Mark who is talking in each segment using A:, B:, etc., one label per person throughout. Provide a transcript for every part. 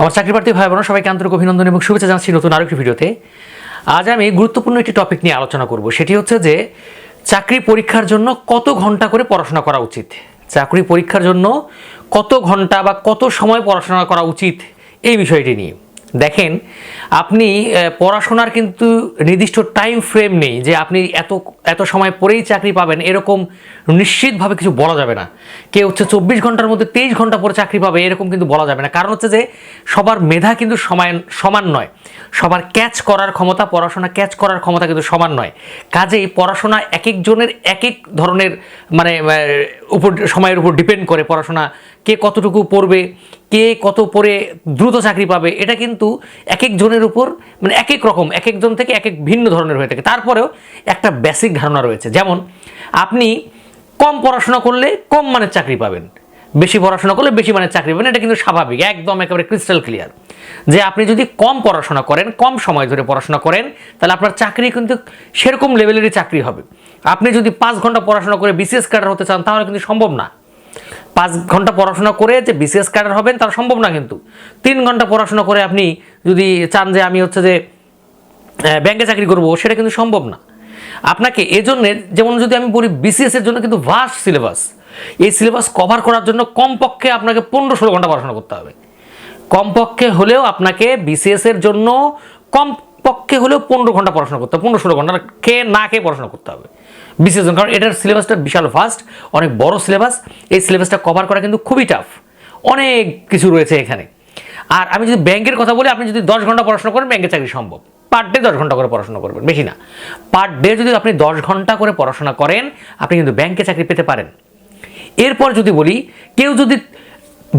A: আমার চাকরি প্রার্থী ভাই বোন সবাইকে আন্তরিক অভিনন্দন এবং শুভেচ্ছা জানাচ্ছি নতুন আরেকটি ভিডিওতে। আজ আমি গুরুত্বপূর্ণ একটি টপিক নিয়ে আলোচনা করব। সেটি হচ্ছে যে, চাকরি পরীক্ষার জন্য কত ঘণ্টা করে পড়াশোনা করা উচিত? চাকরি পরীক্ষার জন্য কত ঘণ্টা বা কত সময় পড়াশোনা করা উচিত? এই বিষয়টি নিয়ে। দেখেন, আপনি পড়াশোনার কিন্তু নির্দিষ্ট টাইম ফ্রেম নেই যে আপনি এত এত সময় পরেই চাকরি পাবেন, এরকম নিশ্চিতভাবে কিছু বলা যাবে না। কেউ হচ্ছে চব্বিশ ঘণ্টার মধ্যে তেইশ ঘণ্টা পরে চাকরি পাবে, এরকম কিন্তু বলা যাবে না। কারণ হচ্ছে যে, সবার মেধা কিন্তু সমান সমান নয়। সবার ক্যাচ করার ক্ষমতা, পড়াশোনা ক্যাচ করার ক্ষমতা কিন্তু সমান নয়। কাজেই পড়াশোনা এক একজনের এক এক ধরনের মানে উপর, সময়ের উপর ডিপেন্ড করে পড়াশোনা, কে কতটুকু পড়বে কে কত পড়ে দ্রুত চাকরি পাবে, এটা কিন্তু এক একজনের উপর মানে এক এক রকম এক একজন থেকে এক এক ভিন্ন ধরনের হয়ে থাকে। তারপরেও একটা বেসিক ধারণা রয়েছে। যেমন, আপনি কম পড়াশোনা করলে কম মানের চাকরি পাবেন। বেশি পড়াশোনা করলে বেশি মানের চাকরি পাবেন, এটা কিন্তু স্বাভাবিক, একদম একেবারে ক্রিস্টাল ক্লিয়ার যে আপনি যদি কম পড়াশোনা করেন, কম সময় ধরে পড়াশোনা করেন, তাহলে আপনার চাকরি কিন্তু সেরকম লেভেলেরই চাকরি হবে। আপনি যদি পাঁচ ঘণ্টা পড়াশোনা করে বিসিএস ক্যাডার হতে চান, তাহলে কিন্তু সম্ভব না। পাঁচ ঘণ্টা পড়াশোনা করে যে বিসিএস ক্যাডার হবেন তার সম্ভব না কিন্তু। তিন ঘণ্টা পড়াশোনা করে আপনি যদি চান যে আমি হচ্ছে যে ব্যাংকে চাকরি করব, সেটা কিন্তু সম্ভব না। আপনাকে এজন্য, যেমন যদি আমি বলি বিসিএস এর জন্য কিন্তু ভাস্ট সিলেবাস এই সিলেবাস কভার করার জন্য কমপক্ষে আপনাকে পনেরো ষোলো ঘণ্টা পড়াশোনা করতে হবে। কমপক্ষে হলেও আপনাকে বিসিএস এর জন্য কমপক্ষে হলেও পনেরো ঘণ্টা পড়াশোনা করতে হবে, পনেরো ষোলো ঘণ্টা। খেয়ে না খেয়ে পড়াশোনা করতে হবে। জন্য কারণ এটার সিলেবাসটা বিশাল ফাস্ট অনেক বড় সিলেবাস এই সিলেবাসটা কভার করা কিন্তু খুবই টাফ অনেক কিছু রয়েছে এখানে। আর আমি যদি ব্যাংকের কথা বলি, আপনি যদি দশ ঘণ্টা পড়াশোনা করেন ব্যাংকে চাকরি সম্ভব। পার ডে দশ ঘণ্টা করে পড়াশোনা করবেন, বেশি না। পার ডে যদি আপনি দশ ঘণ্টা করে পড়াশোনা করেন, আপনি কিন্তু ব্যাংকে চাকরি পেতে পারেন। এরপর যদি বলি, কেউ যদি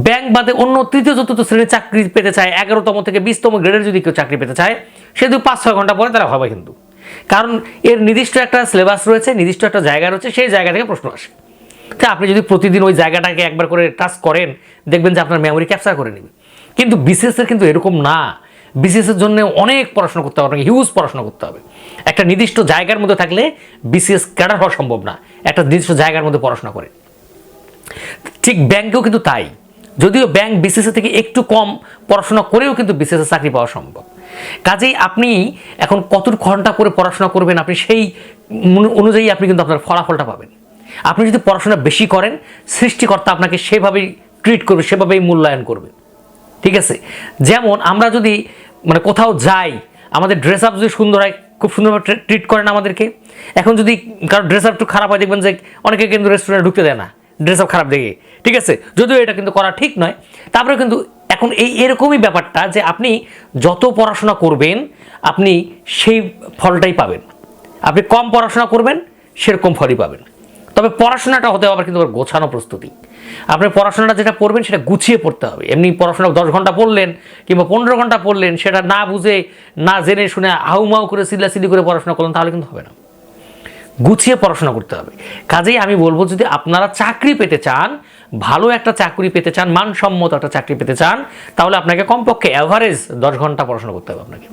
A: ব্যাংক বাদে অন্য তৃতীয়, চতুর্থ শ্রেণির চাকরি পেতে চায়, এগারোতম থেকে বিশতম গ্রেডের যদি কেউ চাকরি পেতে চায়, সে যদি পাঁচ, ছয় ঘণ্টা পরে তারা হবে কিন্তু। কারণ এর নির্দিষ্ট একটা সিলেবাস রয়েছে, নির্দিষ্ট একটা জায়গা রয়েছে, সেই জায়গা থেকে প্রশ্ন আসে। তা আপনি যদি প্রতিদিন ওই জায়গাটাকে একবার করে টাচ করেন, দেখবেন যে আপনার মেমোরি ক্যাপচার করে নেবে। কিন্তু বিসিএসের কিন্তু এরকম না। বিসিএসের জন্য অনেক পড়াশোনা করতে হবে, আপনাকে হিউজ পড়াশোনা করতে হবে। একটা নির্দিষ্ট জায়গার মধ্যে থাকলে বিসিএস ক্যাডার হওয়া সম্ভব না। একটা নির্দিষ্ট জায়গার মধ্যে পড়াশোনা করে। ঠিক ব্যাংকেও কিন্তু তাই। যদিও ব্যাংক বিসিএস থেকে একটু কম পড়াশোনা করেও কিন্তু বিসিএস চাকরি পাওয়া সম্ভব। কাজেই আপনি এখন কত ঘণ্টা করে পড়াশোনা করবেন আপনি সেই অনুযায়ী আপনি কিন্তু আপনার ফলাফলটা পাবেন। আপনি যদি পড়াশোনা বেশি করেন, সৃষ্টিকর্তা আপনাকে সেভাবেই ট্রিট করবে, সেভাবেই মূল্যায়ন করবে। ঠিক আছে? যেমন আমরা যদি মানে কোথাও যাই, আমাদের ড্রেস আপ যদি সুন্দর হয়, খুব সুন্দরভাবে ট্রিট করেন আমাদেরকে। এখন যদি কারও ড্রেস আপ একটু খারাপ হয়, দেখবেন যে অনেকে কিন্তু রেস্টুরেন্টে ঢুকতে দেয় না। ড্রেস আপ খারাপ দেখে। ঠিক আছে? যদিও এটা কিন্তু করা ঠিক নয়। তারপরে কিন্তু এখন এই এরকমই ব্যাপারটা যে আপনি যত পড়াশোনা করবেন, আপনি সেই ফলটাই পাবেন। আপনি কম পড়াশোনা করবেন, সেরকম ফলই পাবেন। তবে পড়াশোনাটা হতে হবে কিন্তু গোছানো প্রস্তুতি। আপনি পড়াশোনাটা যেটা পড়বেন সেটা গুছিয়ে পড়তে হবে। এমনি পড়াশোনা দশ ঘণ্টা পড়লেন কিংবা পনেরো ঘণ্টা পড়লেন, সেটা না বুঝে, না জেনে শুনে হাউমাউ করে সিল্লাসিলি করে পড়াশোনা করলেন, তাহলে কিন্তু হবে না। গুছিয়ে পড়াশোনা করতে হবে। কাজেই আমি বলব যদি আপনারা চাকরি পেতে চান, ভালো একটা চাকরি পেতে চান, মানসম্মত একটা চাকরি পেতে চান, তাহলে আপনাকে কমপক্ষে অ্যাভারেজ দশ ঘণ্টা পড়াশোনা করতে হবে আপনাকে।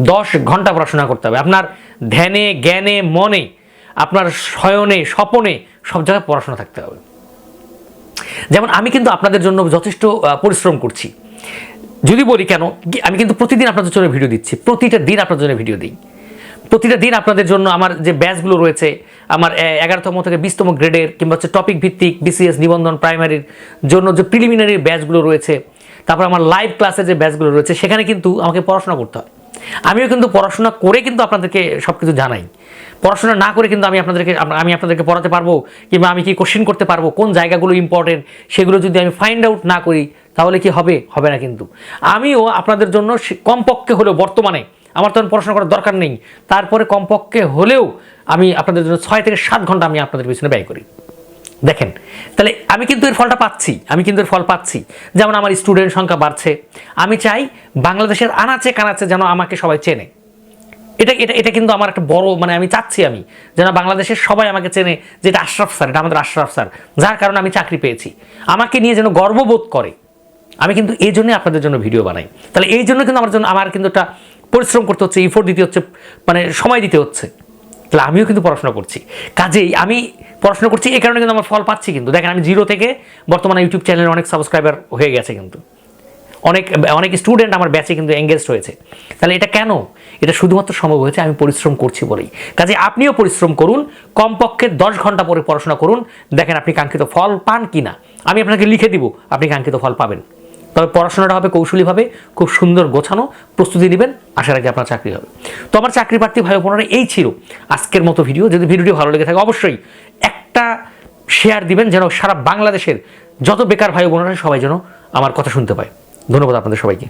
A: দশ ঘণ্টা পড়াশোনা করতে হবে। আপনার ধ্যানে, জ্ঞানে, মনে, আপনার শয়নে, স্বপনে সব জায়গায় পড়াশোনা থাকতে হবে। যেমন আমি কিন্তু আপনাদের জন্য যথেষ্ট পরিশ্রম করছি। যদি বলি কেন আমি কিন্তু প্রতিদিন আপনাদের জন্য ভিডিও দিচ্ছি। প্রতিটা দিন আপনাদের জন্য ভিডিও দিই। প্রতিটা দিন আপনাদের জন্য আমার যে ব্যাচগুলো রয়েছে, আমার এগারোতম থেকে বিশতম গ্রেডের কিংবা হচ্ছে টপিক ভিত্তিক বিসিএস নিবন্ধন প্রাইমারির জন্য যে প্রিলিমিনারি ব্যাচগুলো রয়েছে, তারপর আমার লাইভ ক্লাসের যে ব্যাচগুলো রয়েছে, সেখানে কিন্তু আমাকে পড়াশোনা করতে হয়। আমিও কিন্তু পড়াশোনা করে কিন্তু আপনাদেরকে সব কিছু জানাই। পড়াশোনা না করে কিন্তু আমি আপনাদেরকে আমি আপনাদেরকে পড়াতে পারব কিংবা আমি কি কোশ্চেন করতে পারব, কোন জায়গাগুলো ইম্পর্টেন্ট সেগুলো যদি আমি ফাইন্ড আউট না করি, তাহলে কি হবে? হবে না কিন্তু। আমিও আপনাদের জন্য কমপক্ষে হলেও বর্তমানে আমার তখন পড়াশোনা করার দরকার নেই। তারপরে কমপক্ষে হলেও আমি আপনাদের জন্য ছয় থেকে সাত ঘণ্টা আমি আপনাদের পিছনে ব্যয় করি। দেখেন, তাহলে আমি কিন্তু এর ফলটা পাচ্ছি, আমি কিন্তু এর ফল পাচ্ছি। যেমন আমার স্টুডেন্ট সংখ্যা বাড়ছে, আমি চাই বাংলাদেশের আনাচে কানাচে যেন আমাকে সবাই চেনে। এটা এটা এটা কিন্তু আমার একটা বড় মানে আমি চাচ্ছি আমি, যেন বাংলাদেশের সবাই আমাকে চেনে যে এটা আশরাফ স্যার, এটা আমাদের আশরাফ স্যার, যার কারণে আমি চাকরি পেয়েছি। আমাকে নিয়ে যেন গর্ববোধ করে। আমি কিন্তু এই জন্যই আপনাদের জন্য ভিডিও বানাই। তাহলে এই জন্য কিন্তু আমার জন্য, আমার কিন্তু একটা পরিশ্রম করতে হচ্ছে ইফোর্ট দিতে হচ্ছে মানে সময় দিতে হচ্ছে। তাহলে আমিও কিন্তু পড়াশোনা করছি। কাজেই আমি পড়াশোনা করছি, এই কারণে কিন্তু আমার ফল পাচ্ছি কিন্তু। দেখেন, আমি জিরো থেকে বর্তমানে ইউটিউব চ্যানেলে অনেক সাবস্ক্রাইবার হয়ে গেছে কিন্তু। অনেক অনেক স্টুডেন্ট আমার ব্যাচে কিন্তু এঙ্গেজড হয়েছে। তাহলে এটা কেন? এটা শুধুমাত্র সম্ভব হয়েছে, আমি পরিশ্রম করছি বলেই। কাজে আপনিও পরিশ্রম করুন, কমপক্ষে দশ ঘণ্টা পরে পড়াশোনা করুন। দেখেন, আপনি কাঙ্ক্ষিত ফল পান কি না আমি আপনাকে লিখে দিব, আপনি কাঙ্ক্ষিত ফল পাবেন। তবে পড়াশোনাটা হবে কৌশলীভাবে, খুব সুন্দর গোছানো, প্রস্তুতি নেবেন, আশা রাখি আপনার চাকরি হবে। তো আমার চাকরি প্রার্থী ভাই বোনেরা, এই ছিল আজকের মতো ভিডিও। যদি ভিডিওটি ভালো লেগে থাকে, অবশ্যই একটা শেয়ার দিবেন যেন সারা বাংলাদেশের যত বেকার ভাই বোনেরা সবাই যেন আমার কথা শুনতে পায়। ধন্যবাদ আপনাদের সবাইকে।